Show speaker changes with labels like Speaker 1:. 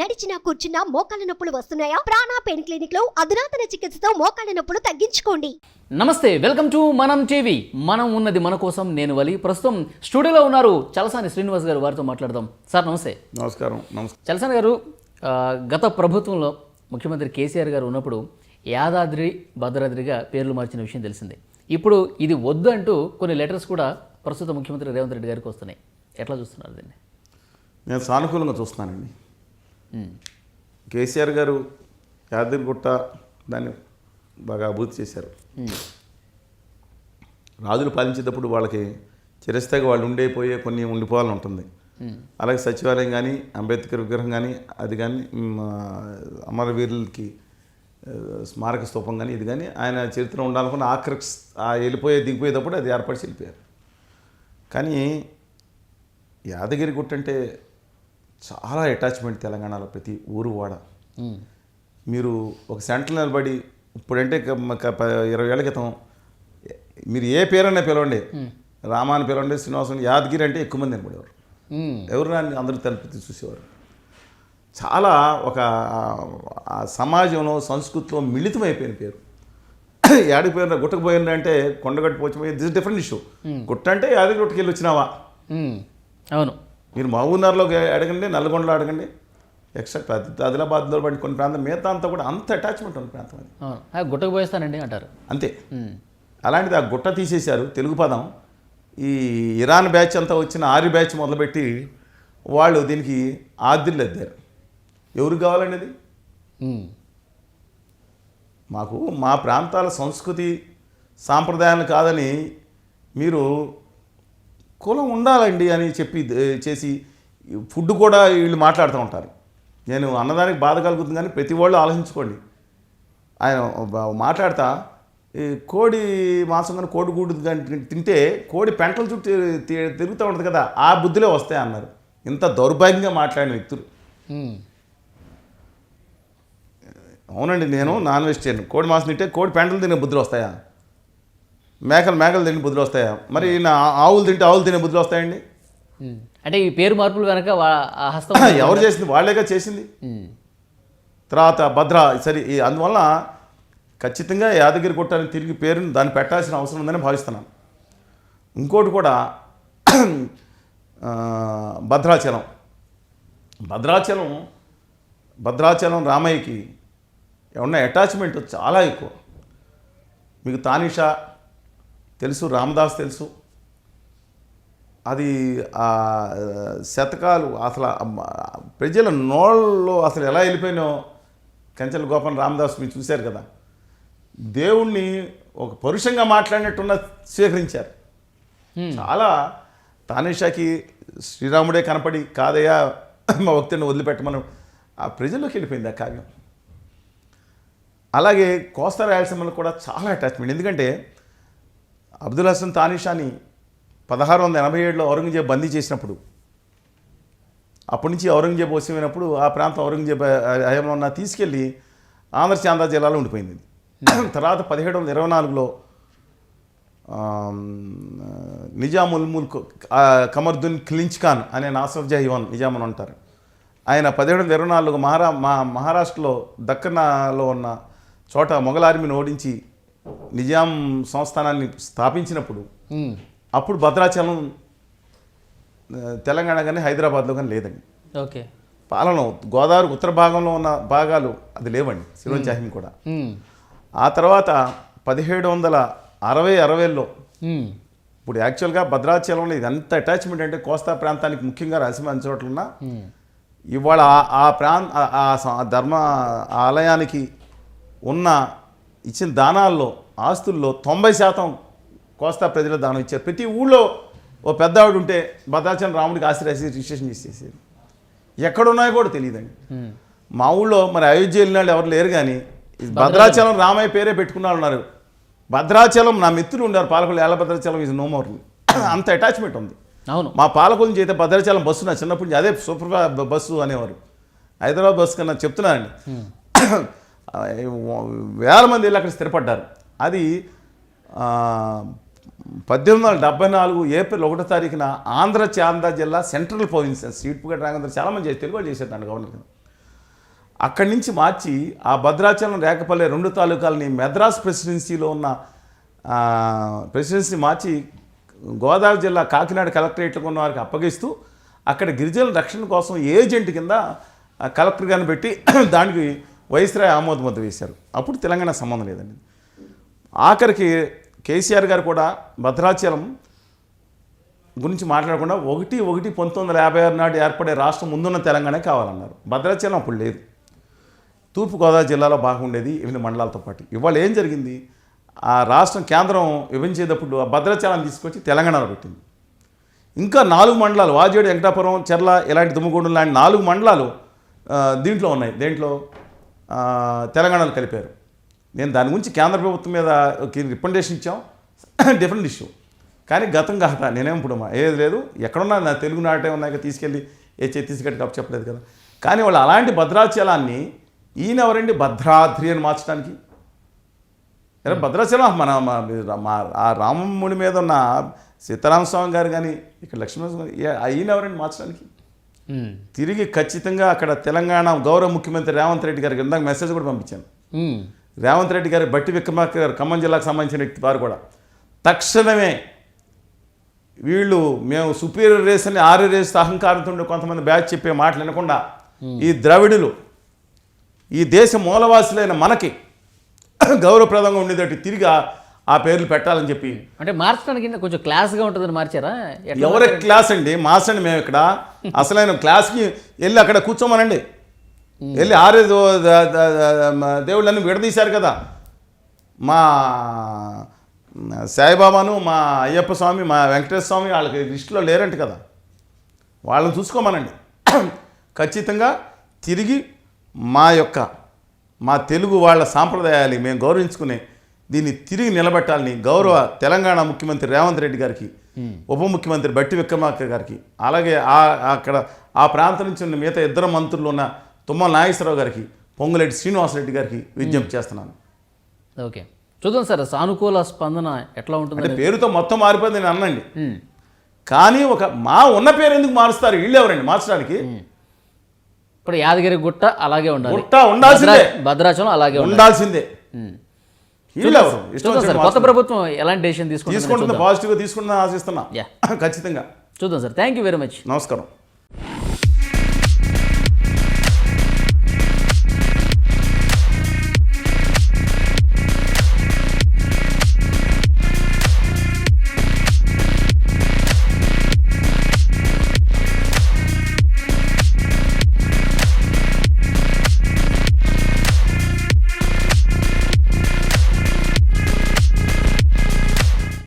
Speaker 1: నడిచినా కూర్చున్నా మోకాళ్ళ నొప్పులు వస్తున్నాయా? ప్రాణా పెయిన్ క్లినిక్లో అధునాతన చికిత్సతో మోకాళ్ళ నొప్పులు తగ్గించుకోండి.
Speaker 2: నమస్తే వెల్కమ్ టు మనం టీవీ. మనం ఉన్నది మన కోసం నేను వలి. ప్రస్తుతం స్టూడియోలో ఉన్నారు చలసాని శ్రీనివాస్ గారు వారితో మాట్లాడదాం. సార్ నమస్తే.
Speaker 3: నమస్కారం నమస్కారం.
Speaker 2: చలసాని గారు గత ప్రభుత్వంలో ముఖ్యమంత్రి కేసీఆర్ గారు ఉన్నప్పుడు యాదాద్రి భద్రాద్రిగా పేర్లు మార్చిన విషయం తెలిసిందే. ఇప్పుడు ఇది వద్దు అంటూ కొన్ని లెటర్స్ కూడా ప్రస్తుత ముఖ్యమంత్రి రేవంత్ రెడ్డి గారికి వస్తున్నాయి. ఎట్లా చూస్తున్నారు దీన్ని?
Speaker 3: నేను సానుకూలంగా చూస్తున్నానండి. కేసీఆర్ గారు యాదగిరిగుట్ట దాన్ని బాగా అభివృద్ధి చేశారు. రాజులు పాలించేటప్పుడు వాళ్ళకి చిరస్థాయిగా వాళ్ళు ఉండే పోయే కొన్ని ఉండిపోవాలని ఉంటుంది. అలాగే సచివాలయం కానీ అంబేద్కర్ విగ్రహం కానీ అది కానీ అమరవీరులకి స్మారక స్తూపం కానీ ఇది కానీ ఆయన చరిత్ర ఉండాలనుకున్న ఆఖరి ఆ వెళ్ళిపోయే దిగిపోయేటప్పుడు అది ఏర్పరిచి వెళ్ళిపోయారు. కానీ యాదగిరి గుట్ట అంటే చాలా అటాచ్మెంట్ తెలంగాణలో ప్రతి ఊరు వాడ. మీరు ఒక సెంటర్ నిలబడి ఇప్పుడంటే ఇరవై ఏళ్ళ క్రితం మీరు ఏ పేరన్నా పిలవండి. రామాని పిలవండి శ్రీనివాసం యాదగిరి అంటే ఎక్కువ మంది నిలబడేవారు ఎవరు రాని అందరూ తలుపు చూసేవారు. చాలా ఒక సమాజంలో సంస్కృతిలో మిళితమైపోయిన పేరు. యాడికి పోయిన గుట్టకు పోయిన అంటే కొండగట్టు పోయి దిస్ డిఫరెంట్ ఇష్యూ గుట్ట అంటే యాదగిరి గుట్టకి వెళ్ళి వచ్చినావా?
Speaker 2: అవును.
Speaker 3: మీరు మహబూబ్నగర్లోకి అడగండి నల్గొండలో అడగండి. ఎక్సెప్ట్ అది ఆదిలాబాద్లో పడి కొన్ని ప్రాంతం మిగతా అంతా కూడా అంత అటాచ్మెంట్ ఉన్న ప్రాంతం అది.
Speaker 2: గుట్టకు పోయిస్తానండి అంటారు.
Speaker 3: అంతే. అలాంటిది ఆ గుట్ట తీసేశారు తెలుగు పదం. ఈ ఇరాన్ బ్యాచ్ అంతా వచ్చిన ఆరి బ్యాచ్ మొదలుపెట్టి వాళ్ళు దీనికి ఆదిర్లు ఎద్దారు ఎవరికి కావాలండి
Speaker 2: ఉమ్,
Speaker 3: మాకు మా ప్రాంతాల సంస్కృతి సాంప్రదాయాలు కాదని మీరు కులం ఉండాలండి అని చెప్పి చేసి ఫుడ్ కూడా వీళ్ళు మాట్లాడుతూ ఉంటారు. నేను అన్నదానికి బాధ కలుగుతుంది కానీ ప్రతి వాళ్ళు ఆలోచించుకోండి. ఆయన మాట్లాడతా కోడి మాంసం కానీ కోడి గూడు కానీ తింటే కోడి పెంటల చుట్టూ తిరుగుతూ ఉంటుంది కదా ఆ బుద్ధిలో వస్తాయి అన్నారు. ఇంత దౌర్భాగ్యంగా మాట్లాడిన వ్యక్తులు. అవునండి నేను నాన్ వెజిటేరియన్. కోడి మాంసం తింటే కోడి పెంటలు తినే బుద్ధులు వస్తాయా? మేకలు మేకలు తినే బుద్ధులు వస్తాయా? మరి నా ఆవులు తింటే ఆవులు తినే బుద్ధులు వస్తాయండి.
Speaker 2: అంటే ఈ పేరు మార్పులు వెనక హస్తం
Speaker 3: ఎవరు చేసింది? వాళ్ళేగా చేసింది? తర్వాత భద్ర సరే ఈ అందువలన ఖచ్చితంగా యాదగిరి గుట్టాన్ని తిరిగి పేరుని దాన్ని పెట్టాల్సిన అవసరం ఉందని భావిస్తున్నాను. ఇంకోటి కూడా భద్రాచలం. భద్రాచలం భద్రాచలం రామయ్యకి ఉన్న అటాచ్మెంట్ చాలా ఎక్కువ. మీకు తానిషా తెలుసు రామదాస్ తెలుసు. అది ఆ శతకాలు అసలు ప్రజల నోళ్ళలో అసలు ఎలా వెళ్ళిపోయినో కంచెల గోపాల రామదాస్ మీరు చూశారు కదా. దేవుణ్ణి ఒక పరుషంగా మాట్లాడినట్టున్న స్వీకరించారు. చాలా తానేషాకి శ్రీరాముడే కనపడి కాదయ్యా మా భక్తుడిని వదిలిపెట్టమని. ఆ ప్రజల్లోకి వెళ్ళిపోయింది ఆ కావ్యం. అలాగే కోస్తా రాయలసీమలో కూడా చాలా అటాచ్మెంట్ ఎందుకంటే అబ్దుల్ హసన్ తానిషాని పదహారు వందల ఎనభై ఏడులో ఔరంగజేబ్ బందీ చేసినప్పుడు అప్పటి నుంచి ఔరంగజేబ్ వచ్చినప్పుడు ఆ ప్రాంతం ఔరంగజేబ్ హయాంలో ఉన్న తీసుకెళ్ళి ఆంధ్ర చాందా జిల్లాలో ఉండిపోయింది ఇది. తర్వాత పదిహేడు వందల ఇరవై నాలుగులో ఆమ్, నిజాముల్ ముల్క్ కమర్దున్ ఖిలించ్ ఖాన్ అనే నాసఫ్ జహీవన్ నిజాం అని అంటారు ఆయన పదిహేడు వందల ఇరవై నాలుగు మహారా మా మహారాష్ట్రలో దక్కనలో ఉన్న చోట మొఘల్ ఆర్మీని ఓడించి నిజాం సంస్థానాన్ని స్థాపించినప్పుడు అప్పుడు భద్రాచలం తెలంగాణ కానీ హైదరాబాద్లో కానీ లేదండి.
Speaker 2: ఓకే.
Speaker 3: పాలన గోదావరి ఉత్తర భాగంలో ఉన్న భాగాలు అది లేవండి సిరోజాహిం కూడా. ఆ తర్వాత పదిహేడు వందల అరవై అరవైలో ఇప్పుడు యాక్చువల్గా భద్రాచలంలో ఇది ఎంత అటాచ్మెంట్ అంటే కోస్తా ప్రాంతానికి ముఖ్యంగా రాయలసీమ చోట్ల ఉన్న
Speaker 2: ఉమ్,
Speaker 3: ఇవాళ ఆ- ప్రాంత ఆ- ధర్మ ఆలయానికి ఉన్న ఇచ్చిన దానాల్లో ఆస్తుల్లో తొంభై శాతం కోస్తా ప్రజలు దానం ఇచ్చారు. ప్రతి ఊళ్ళో ఓ పెద్ద ఆవిడ ఉంటే భద్రాచలం రాముడికి ఆశీర్వాసి రిజిస్ట్రేషన్ చేసేసేది. ఎక్కడున్నాయో కూడా తెలియదండి. మా ఊళ్ళో మరి అయోధ్య వెళ్ళిన వాళ్ళు ఎవరు లేరు కానీ భద్రాచలం. రామయ్య పేరే పెట్టుకున్న వాళ్ళు ఉన్నారు. భద్రాచలం నా మిత్రులు ఉన్నారు. పాలకులు ఏళ్ళ భద్రాచలం ఇది నో మోర్ అంత అటాచ్మెంట్ ఉంది.
Speaker 2: అవును.
Speaker 3: మా పాలకుల నుంచి అయితే భద్రాచలం బస్సు నా చిన్నప్పటి నుంచి అదే సూపర్ బస్సు అనేవారు. హైదరాబాద్ బస్సు కన్నా చెప్తున్నానండి. వేల మంది వెళ్ళి అక్కడ స్థిరపడ్డారు. అది పద్దెనిమిది వందల డెబ్బై నాలుగు ఏప్రిల్ ఒకటో తారీఖున ఆంధ్ర చాందా జిల్లా సెంట్రల్ ప్రొవిన్స్ సీట్ పుగట్ చాలామంది చేసి తెలుగు వాళ్ళు చేశారు గవర్నర్ కింద అక్కడి నుంచి మార్చి ఆ భద్రాచలం రేకపల్లె రెండు తాలూకాలని మెద్రాస్ ప్రెసిడెన్సీలో ఉన్న ప్రెసిడెన్సీ మార్చి గోదావరి జిల్లా కాకినాడ కలెక్టరేట్లో ఉన్న వారికి అప్పగిస్తూ అక్కడ గిరిజనుల రక్షణ కోసం ఏజెంట్ కింద కలెక్టర్ గారిని పెట్టి దానికి వైస్రాయ్ ఆమోద ముద్ర వేశారు. అప్పుడు తెలంగాణ సంబంధం లేదండి. ఆఖరికి కేసీఆర్ గారు కూడా భద్రాచలం గురించి మాట్లాడకుండా ఒకటి ఒకటి పంతొమ్మిది వందల యాభై ఆరు నాటి ఏర్పడే రాష్ట్రం ముందున్న తెలంగాణ కావాలన్నారు. భద్రాచలం అప్పుడు లేదు. తూర్పుగోదావరి జిల్లాలో బాగుండేది ఎనిమిది మండలాలతో పాటు. ఇవాళ ఏం జరిగింది? ఆ రాష్ట్రం కేంద్రం విభజించేటప్పుడు ఆ భద్రాచలం తీసుకొచ్చి తెలంగాణలో పెట్టింది. ఇంకా నాలుగు మండలాలు వాజేడు వెంకటాపురం చెర్ల ఇలాంటి దుమ్మగూడెం లాంటి నాలుగు మండలాలు దీంట్లో ఉన్నాయి. దేంట్లో? తెలంగాణలో కలిపారు. నేను దాని గురించి కేంద్ర ప్రభుత్వం మీద రికమెండేషన్ ఇచ్చాం. డిఫరెంట్ ఇష్యూ కానీ గతం కాక నేనేం ఇప్పుడు ఏది లేదు. ఎక్కడున్నా నా తెలుగు నాటే ఉన్నాక తీసుకెళ్ళి ఏ ఛత్తీస్గఢ్ కప్ చెప్పలేదు కదా. కానీ వాళ్ళు అలాంటి భద్రాచలాన్ని ఈయన ఎవరండి? భద్రాద్రి అని మార్చడానికి. భద్రాచలం మన మా- ఆ రామముడి మీద ఉన్న సీతారామస్వామి గారు కానీ ఇక్కడ లక్ష్మణస్వామి ఈయన ఎవరండి మార్చడానికి? తిరిగి ఖచ్చితంగా అక్కడ తెలంగాణ గౌరవ ముఖ్యమంత్రి రేవంత్ రెడ్డి గారికి ఇందాక మెసేజ్ కూడా పంపించాను.
Speaker 2: ఉమ్.
Speaker 3: రేవంత్ రెడ్డి గారు బట్టి విక్రమార్క గారు ఖమ్మం జిల్లాకు సంబంధించిన వ్యక్తి వారు కూడా. తక్షణమే వీళ్ళు మేము సుపీరియర్ రేస్ అని ఆర్య రేస్ అహంకారంతో ఉండే కొంతమంది బ్యాచ్ చెప్పే మాటలు వినకుండా ఈ ద్రవిడులు ఈ దేశ మూలవాసులైన మనకి గౌరవప్రదంగా ఉండేటట్టు తిరిగి ఆ- పేర్లు పెట్టాలని చెప్పి.
Speaker 2: అంటే మార్చడానికి కొంచెం క్లాస్గా ఉంటుందని మార్చారా?
Speaker 3: ఎవరి క్లాస్ అండి మాస్ అండి? మేము ఇక్కడ. అసలైన క్లాస్కి వెళ్ళి అక్కడ కూర్చోమనండి. వెళ్ళి ఆరే దేవుళ్ళని విడదీశారు కదా. మా సాయిబాబాను మా అయ్యప్ప స్వామి మా వెంకటేశ్వర స్వామి వాళ్ళకి లిస్టులో లేరంట కదా. వాళ్ళని చూసుకోమనండి. ఖచ్చితంగా తిరిగి మా యొక్క మా తెలుగు వాళ్ళ సాంప్రదాయాలు మేము గౌరవించుకునే దీన్ని తిరిగి నిలబెట్టాలని గౌరవ తెలంగాణ ముఖ్యమంత్రి రేవంత్ రెడ్డి గారికి ఉప ముఖ్యమంత్రి బట్టి విక్రమార్క గారికి అలాగే ఆ అక్కడ ఆ ప్రాంతం నుంచి ఉన్న మిగతా ఇద్దరు మంత్రులు ఉన్న తుమ్మల నాగేశ్వరరావు గారికి పొంగులేటి శ్రీనివాసరెడ్డి గారికి విజ్ఞప్తి చేస్తున్నాను.
Speaker 2: ఓకే. చూద్దాం సార్ సానుకూల స్పందన ఎట్లా
Speaker 3: అంటే
Speaker 2: ఉంటుందని
Speaker 3: పేరుతో మొత్తం మారిపోయింది నేను అన్నండి.
Speaker 2: ఉమ్.
Speaker 3: కానీ ఒక మా ఉన్న పేరు ఎందుకు మారుస్తారు? వీళ్ళు ఎవరండి మార్చడానికి?
Speaker 2: ఇప్పుడు యాదగిరి గుట్ట అలాగే ఉండాలి.
Speaker 3: గుట్ట ఉండాల్సిందే.
Speaker 2: భద్రా- భద్రాచలం అలాగే ఉండాలి.
Speaker 3: ఉండాల్సిందే.
Speaker 2: సార్ కొత్త ప్రభుత్వం ఎలాంటి డెసిషన్ తీసుకుంటుంది
Speaker 3: తీసుకుంటుంది పాజిటివ్గా తీసుకుంటుందని ఆశిస్తున్నా. ఖచ్చితంగా.
Speaker 2: చూద్దాం sir thank you very much
Speaker 3: నమస్కారం.